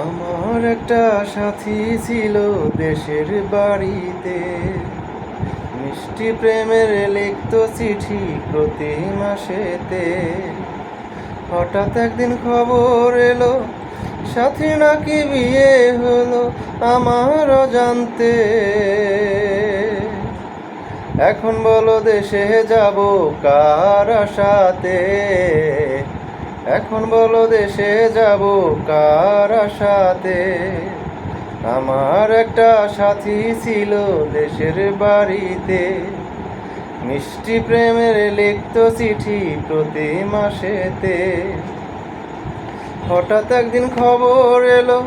আমার একটা সাথী ছিল দেশের বাড়িতে। মিষ্টি প্রেমের লিখত চিঠি প্রতি মাসেতে। হঠাৎ একদিন খবর এলো, সাথী নাকি বিয়ে হলো আমারও জানতে এখন বলো দেশে যাব কার আশাতে? এখন বলো দেশে যাব কার আশাতে? আমার একটা সাথী ছিল দেশের বাড়িতে। মিষ্টি প্রেমের লিখত চিঠি প্রতি মাসেতে। হঠাৎ একদিন খবর এলো,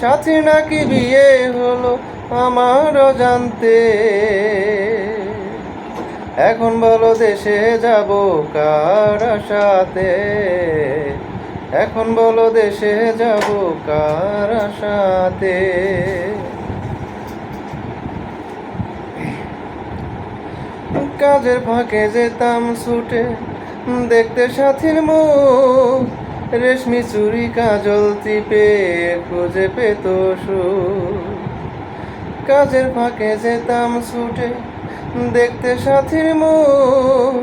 সাথী নাকি বিয়ে হলো আমারও জানতে এখন বলো দেশে যাব কার আশাতে? এখন বলো দেশে যাব কার আশাতে? কাজের ফাঁকে যেতাম ছুটে, দেখতে সাথীর মুখ। রেশমি চুরি কাজল টিপে খুঁজে পেত সুর। কাজের ফাঁকে যেতাম ছুটে দেখতে সাথীর মুখ।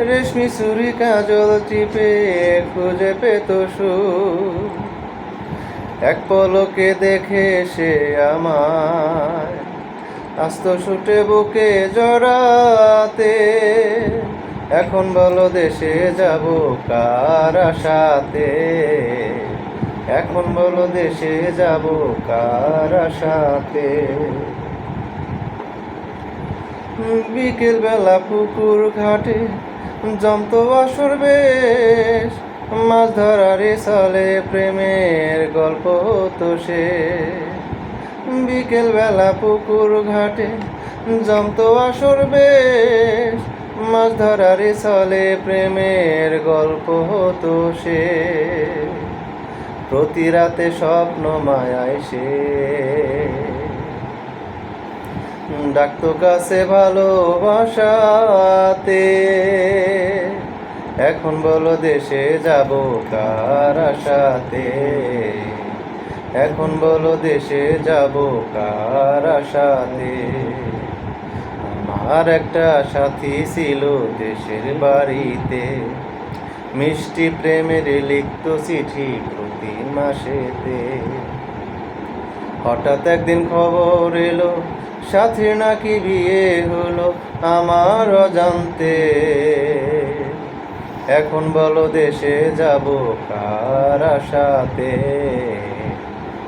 রেশমি চুরি কাজল টিপে খুঁজে পেত এক পলকে দেখে সে আমার আস্ত ছুটে বুকে জড়াতে। এখন বলো দেশে যাব কার আশাতে? এখন বলো দেশে যাব কার আশাতে? বিকেল বেলা পুকুর ঘাটে জমত আসর বেশ। মাছ ধরারে চলে প্রেমের গল্প তো সে বিকেল বেলা পুকুর ঘাটে জমত আসর বেশ। মাছ ধরারে চলে প্রেমের গল্প হতো সে প্রতি রাতে স্বপ্ন মায়ায় সে ডাক্তো কাছে ভালোবাসাতে। এখন বলো দেশে যাব কার আশাতে? এখন বলো দেশে যাব কার আশাতে? আমার একটা সাথী ছিল দেশের বাড়িতে। মিষ্টি প্রেমের লিখত চিঠি প্রতি মাসেতে। হঠাৎ একদিন খবর এলো সাথীর নাকি বিয়ে হলো আমার অজান্তে। এখন বলো দেশে যাব কার আশাতে?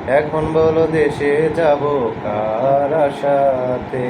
এখন বলো দেশে যাব কার আশাতে?